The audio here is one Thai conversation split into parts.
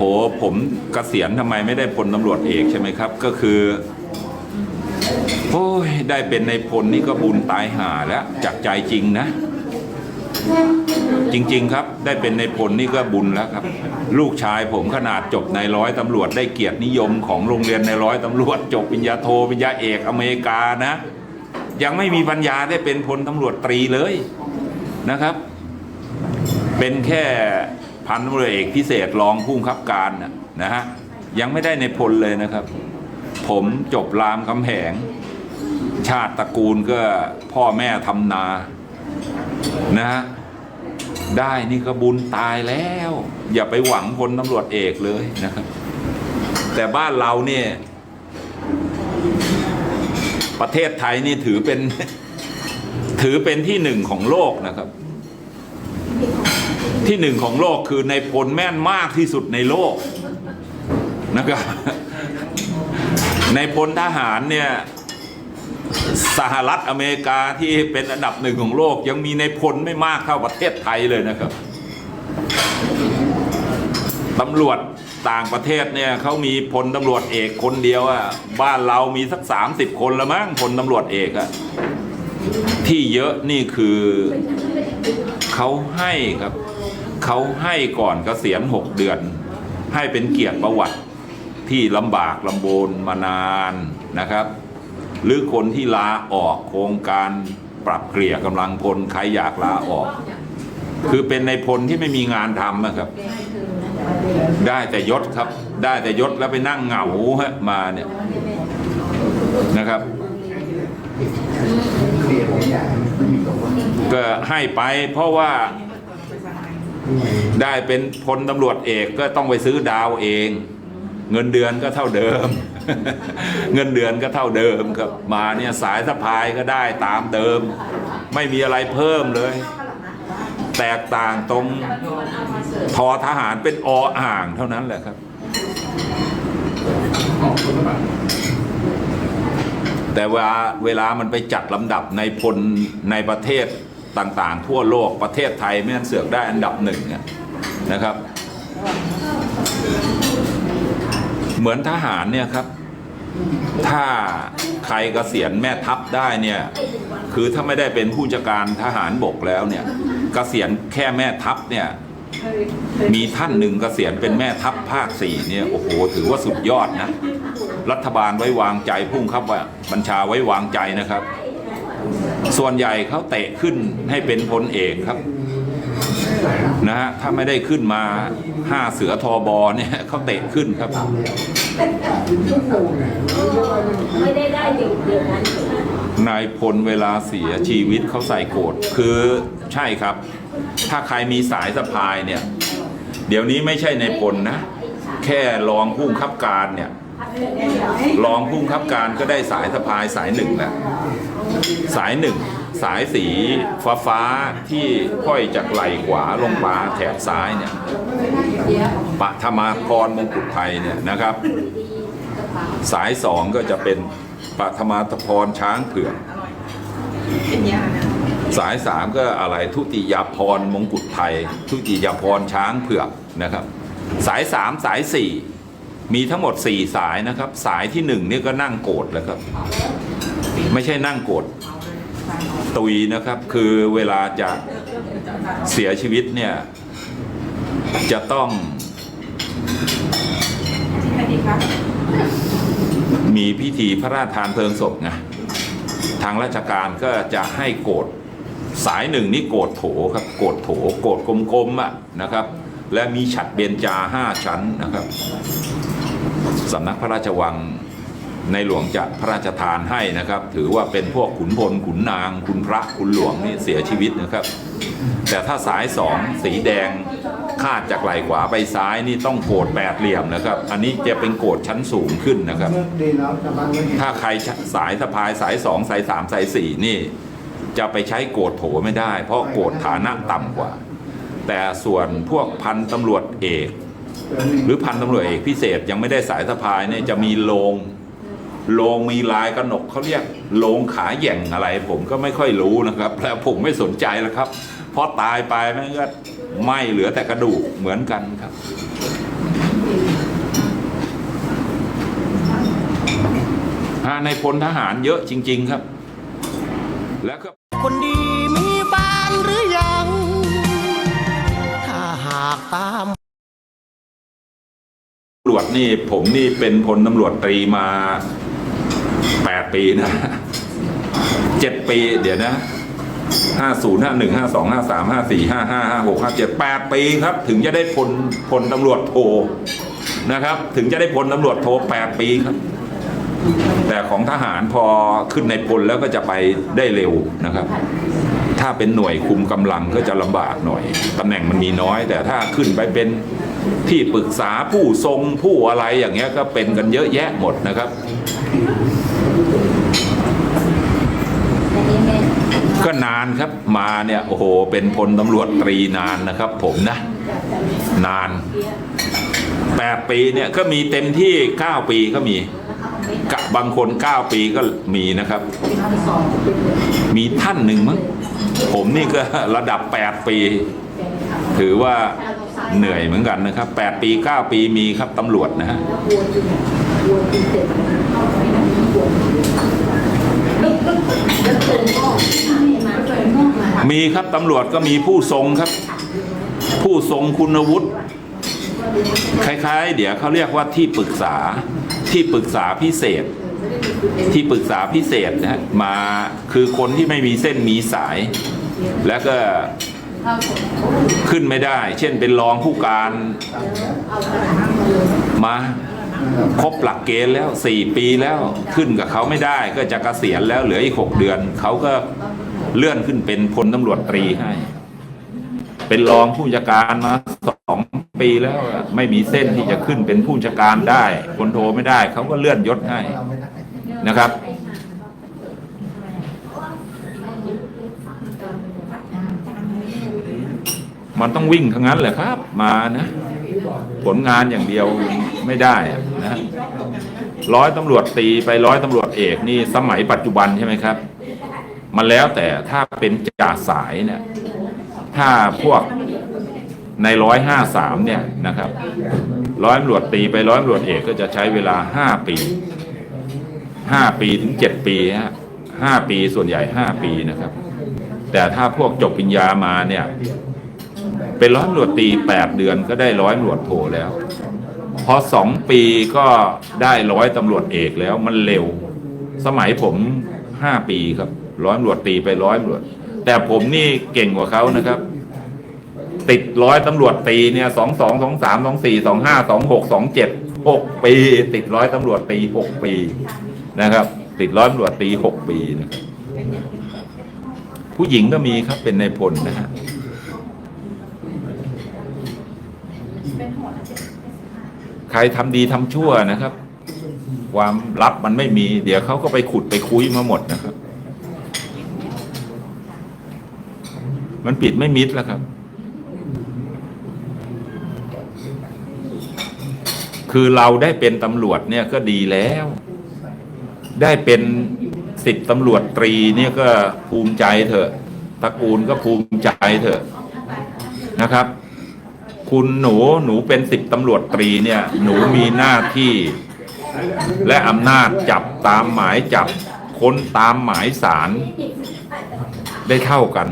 โหผมเกษียณทำไมไม่ได้พลตำรวจเอกใช่ไหมครับ ก็คือโอ้ยได้เป็นในพลนี่ก็บุญตายหาแล้วจากใจจริงนะ จริง ๆ ครับ ได้เป็นในพลนี่ก็บุญแล้วครับ ลูกชายผมขนาดจบในร้อยตำรวจได้เกียรตินิยมของโรงเรียนในร้อยตำรวจ จบปริญญาโทปริญญาเอกอเมริกานะ ยังไม่มีปัญญาได้เป็นพลตำรวจตรีเลยนะครับ เป็นแค่ พันตำรวจเอกพิเศษรองผู้บังคับการนะฮะยังไม่ได้ในพลเลยนะครับ ผมจบรามคำแหง ชาติตระกูลก็พ่อแม่ทำนานะฮะได้นี่ก็บุญตายแล้ว อย่าไปหวังพลตำรวจเอกเลยนะครับ แต่บ้านเราเนี่ย ประเทศไทยนี่ถือเป็นถือเป็นที่หนึ่งของโลกนะครับ ที่หนึ่งของโลกคือในพลแม่นมากที่สุดในโลกนะครับในพลทหารเนี่ยสหรัฐอเมริกาที่เป็นอันดับหนึ่งของโลกยังมีในพลไม่มากเท่าประเทศไทยเลยนะครับตำรวจต่างประเทศเนี่ยเขามีพลตำรวจเอกคนเดียวอะบ้านเรามีสักสามสิบคนละมั้งพลตำรวจเอกอะที่เยอะนี่คือเขาให้ครับ เขาให้ก่อนเกษียณหกเดือน ให้เป็นเกียรติประวัติที่ลำบากลำบนมานานนะครับ หรือคนที่ลาออกโครงการปรับเกลี่ยกำลังพลใครอยากลาออก คือเป็นในพลที่ไม่มีงานทำนะครับ ได้แต่ยศครับ ได้แต่ยศแล้วไปนั่งเหงาฮะมาเนี่ยนะครับก็ให้ไปเพราะว่า ได้เป็นพลตำรวจเอกก็ต้องไปซื้อดาวเอง เงินเดือนก็เท่าเดิม เงินเดือนก็เท่าเดิมครับมาเนี่ยสายสะพายก็ได้ตามเดิม ไม่มีอะไรเพิ่มเลย แตกต่างตรงทอทหารเป็นออ่างเท่านั้นแหละครับ แต่เวลาเวลามันไปจัดลำดับในพลในประเทศ ต่างๆ ทั่วโลกประเทศไทยไม่นั้นเสือกได้อันดับหนึ่งนะครับ เหมือนทหารเนี่ยครับ ถ้าใครเกษียณแม่ทัพได้เนี่ยคือถ้าไม่ได้เป็นผู้จัดการทหารบกแล้วเนี่ยเกษียณแค่แม่ทัพเนี่ยมีท่านหนึ่งเกษียณเป็นแม่ทัพภาคสี่เนี่ยโอ้โหถือว่าสุดยอดนะ รัฐบาลไว้วางใจพุ่งครับว่าบัญชาไว้วางใจนะครับ ส่วนใหญ่เขาเตะขึ้นให้เป็นพลเอกครับนะฮะถ้าไม่ได้ขึ้นมาห้าเสือทอบอเนี่ยเขาเตะขึ้นครับ ไม่ได้ได้เดี๋ยวเดี๋ยวนั้นนายพลเวลาเสียชีวิตเขาใส่โกรธคือใช่ครับ ถ้าใครมีสายสะพายเนี่ย เดี๋ยวนี้ไม่ใช่ในายพลนะ แค่รองผู้บังคับการเนี่ย รองผู้บังคับการก็ได้สายสะพายสายหนึ่งแหล้วสายหนึ่งสายสีฟ้าฟ้าที่ค่อยจากไหล่ขวาลงมาแถบซ้ายเนี่ยปฐมาพรมงกุฎไทยเนี่ยนะครับ สายสองก็จะเป็นปัทมาพรช้างเผือกสายสามก็อะไรทุติยาพรมงกุฎไทย ทุติยาพรช้างเผือกนะครับ สายสามสายสี่ มีทั้งหมดสี่สายนะครับ สายที่หนึ่งนี่ก็นั่งโกรธแล้วครับ ไม่ใช่นั่งโกรธตุยนะครับ คือเวลาจะเสียชีวิตเนี่ย จะต้องมีพิธีพระราชทานเพลิงศพไงทางราชการก็จะให้โกรธสายหนึ่งนี่โกรธโถครับ โกรธโถ โกรธกลมๆอะนะครับ และมีฉัดเบญจาห้าชั้นนะครับ สำนักพระราชวังในหลวงจะพระราชทานให้นะครับ ถือว่าเป็นพวกขุนพลขุนนาง คุณพระคุณหลวงนี่เสียชีวิตนะครับ แต่ถ้าสายสองสีแดงคาดจากไหล่ขวาไปซ้ายนี่ต้องโกรธแปดเหลี่ยมนะครับ อันนี้จะเป็นโกรธชั้นสูงขึ้นนะครับ ถ้าใครสายสะพายสายสองสายสามสายสี่นี่ จะไปใช้โกรธโถไม่ได้ เพราะโกรธฐานะต่ำกว่า แต่ส่วนพวกพันตำรวจเอก หรือพันตำรวจเอกพิเศษยังไม่ได้สายสะพายเนี่ยจะมีโลงโลงมีลายกระหนกเขาเรียกโลงขาแหย่งอะไร ผมก็ไม่ค่อยรู้นะครับแล้วผมไม่สนใจแล้วครับเพราะตายไปมันก็ไหม่เหลือแต่กระดูกเหมือนกันครับฮะในพลทหารเยอะจริง ๆครับ แล้วก็คนดีมีบ้านหรือยัง ถ้าหากตามตำ รวจนี่ผมนี่เป็นพลตำรวจตรีมาแปดปีนะเจ็ดปี เดี๋ยวนะห้าศูนย์ห้าหนึ่งห้าสองห้าสามห้าสี่ห้าห้าห้าหกห้าเจ็ดแปดปีครับ ถึงจะได้พลพลตำรวจโทนะครับ ถึงจะได้พลตำรวจโทแปดปีครับ แต่ของทหารพอขึ้นในพลแล้วก็จะไปได้เร็วนะครับ ถ้าเป็นหน่วยคุมกำลังก็จะลำบากหน่อยตำแหน่งมันมีน้อย แต่ถ้าขึ้นไปเป็น ที่ปรึกษาผู้ทรงผู้อะไรอย่างเงี้ยก็เป็นกันเยอะแยะหมดนะครับก็นานครับมาเนี่ยโอ้โหเป็นพลตำรวจตรีนานนะครับผมนะ นานแปดปีเนี่ยก็มีเต็มที่เก้าปีก็มีกะบางคนเก้าปีก็มีนะครับ มีท่านหนึ่งมั้งผมนี่ก็ระดับแปดปี ถือว่า เหนื่อยเหมือนกันนะครับแปดปีเก้าปีมีครับตำรวจนะฮะมีครับตำรวจก็มีผู้ทรงครับ ผู้ทรงคุณวุฒิคล้ายๆ เดี๋ยวเขาเรียกว่าที่ปรึกษาที่ปรึกษาพิเศษ ที่ปรึกษาพิเศษนะฮะมาคือคนที่ไม่มีเส้นมีสาย แล้วก็ ขึ้นไม่ได้ เช่นเป็นรองผู้การมาครบหลักเกณฑ์แล้วสี่ปีแล้วขึ้นกับเขาไม่ได้ก็จะเกษียณแล้วเหลืออีกหกเดือน เขาก็เลื่อนขึ้นเป็นพลตำรวจตรีให้ เป็นรองผู้จัดการมาสองปีแล้วไม่มีเส้นที่จะขึ้นเป็นผู้จัดการได้คนโทไม่ได้ เขาก็เลื่อนยศให้นะครับ มันต้องวิ่งทั้งนั้นแหละครับ มานะ ผลงานอย่างเดียวไม่ได้นะร้อยตำรวจตีไปร้อยตำรวจเอกนี่สมัยปัจจุบันใช่ไหมครับ มันแล้วแต่ถ้าเป็นจ่าสายเนี่ย ถ้าพวกในร้อยห้าสามเนี่ยนะครับร้อยตำรวจตีไปร้อยตำรวจเอกก็จะใช้เวลาห้าปีห้าปีถึงเจ็ดปีฮะห้าปีส่วนใหญ่ห้าปีนะครับ แต่ถ้าพวกจบปริญญามาเนี่ย เป็นร้อยตำรวจตีแปดเดือนก็ได้ร้อยตำรวจโทแล้ว พอสองปีก็ได้ร้อยตำรวจเอกแล้วมันเร็ว สมัยผมห้าปีครับร้อยตำรวจตีไปร้อยตำรวจ แต่ผมนี่เก่งกว่าเขานะครับ ติดร้อยตำรวจตีเนี่ยสองสองสองสามสองสี่สองห้าสองหกสองเจ็ดหกปี ติดร้อยตำรวจตีหกปีนะครับ ติดร้อยตำรวจตีหกปีนะผู้หญิงก็มีครับเป็นในพลนะฮะ ใครทำดีทำชั่วนะครับ ความลับมันไม่มี เดี๋ยวเขาก็ไปขุดไปคุยมาหมดนะครับ มันปิดไม่มิดแล้วครับ คือเราได้เป็นตำรวจเนี่ยก็ดีแล้ว ได้เป็นสิบตำรวจตรีเนี่ยก็ภูมิใจเถอะตระกูลก็ภูมิใจเถอะนะครับ คุณหนูหนูเป็นสิบตำรวจตรีเนี่ย หนูมีหน้าที่ และอำนาจจับตามหมายจับค้นตามหมายสารได้เท่ากัน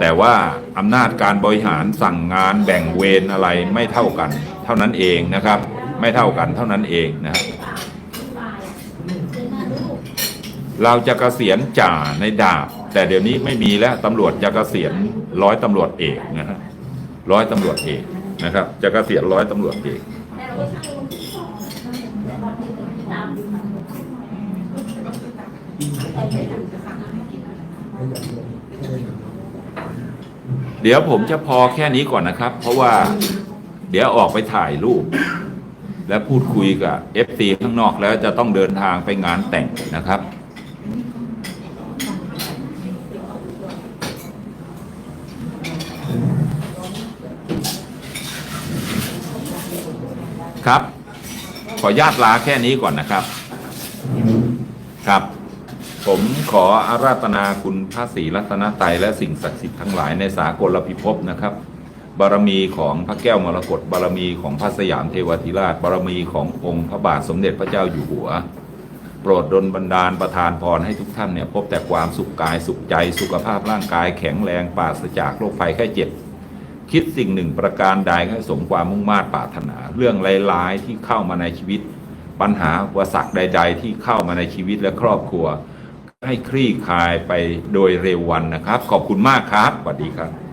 แต่ว่าอำนาจการบริหารสั่งงานแบ่งเวรอะไรไม่เท่ากัน เท่านั้นเองนะครับ ไม่เท่ากันเท่านั้นเองนะครับเราจะเกษียณจ่าในดาบ แต่เดี๋ยวนี้ไม่มีแล้วตำรวจจะเกษียณร้อยตำรวจเอกนะฮะ ร้อยตำรวจเอกนะครับจะเกษียณร้อยตำรวจเอกเดี๋ยวผมจะพอแค่นี้ก่อนนะครับ เพราะว่าเดี๋ยวออกไปถ่ายรูป และพูดคุยกับ FC ข้างนอกแล้วจะต้องเดินทางไปงานแต่งนะครับ ครับ ขอญาตลาแค่นี้ก่อนนะครับ ครับ ผมขออาราธนาคุณพระศรีรัตนตรัยและสิ่งศักดิ์สิทธิ์ทั้งหลายในสากลพิภพนะครับ บารมีของพระแก้วมรกตบารมีของพระสยามเทวทิราช บารมีขององค์พระบาทสมเด็จพระเจ้าอยู่หัวโปรดดลบันดาลประทานพรให้ทุกท่านเนี่ยพบแต่ความสุขกายสุขใจสุขภาพร่างกายแข็งแรงปราศจากโรคภัยแค่เจ็บ คิดสิ่งหนึ่งประการใดให้สมความมุ่งมา่ปรารถนา เรื่องร้ายๆที่เข้ามาในชีวิต ปัญหาอุปสรรคใด ๆ ที่เข้ามาในชีวิตและครอบครัว ให้คลี่คลายไปโดยเร็ววันนะครับ ขอบคุณมากครับสวัสดีครับ